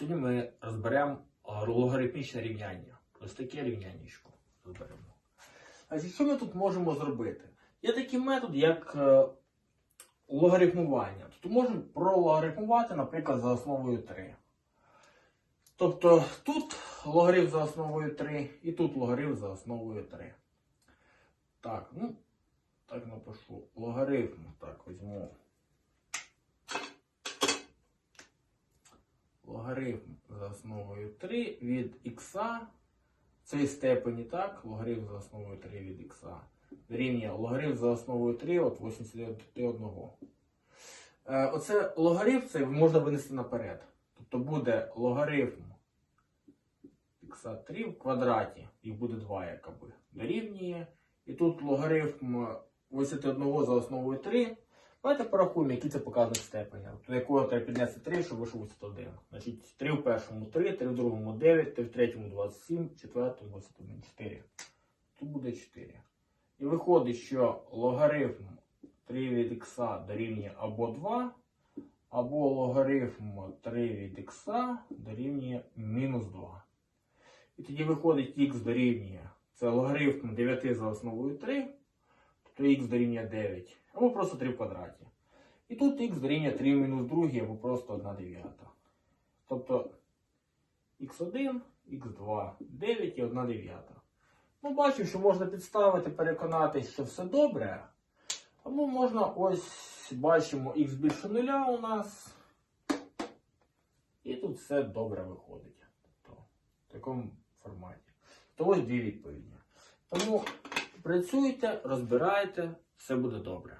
Тоді ми розберемо е, логарифмічне рівняння. Ось таке рівняннячко розберемо. Значить, що ми тут можемо зробити? Є такий метод, як е, логарифмування. Тобто можемо прологарифмувати, наприклад, за основою 3. Тобто тут логарифм за основою 3 і тут логарифм за основою 3. Так, ну, так напишу. Логарифм. Так, візьму. Логарифм за основою 3 від х в цій степені, так, логарифм за основою 3 від х дорівнює логарифм за основою 3 от 81. Е, оце логарифм це можна винести наперед. Тобто буде логарифм х3 в квадраті, їх буде 2 якоби, дорівнює. І тут логарифм 81 за основою 3. Давайте порахуємо, які це показник степені. До якого треба піднести 3, щоб вийшов 81. Значить, 3 в першому 3, 3 в другому 9, 3 в третьому 27, в четвертому 21, 4. Тут буде 4. І виходить, що логарифм 3 від х дорівнює або 2, або логарифм 3 від х дорівнює мінус 2. І тоді виходить х дорівнює. Це логарифм 9 за основою 3, тобто х дорівнює 9, або просто 3 в квадраті. І тут х дорівнює 3 в мінус 2, або просто 1 дев'ята. Тобто х1, х2, 9 і 1 дев'ята. Ну, бачу, що можна підставити, переконатись, що все добре. Тому можна ось бачимо х більше нуля у нас. І тут все добре виходить. Тобто, в такому форматі. То ось дві відповіді. Тому працюйте, розбирайте, все буде добре.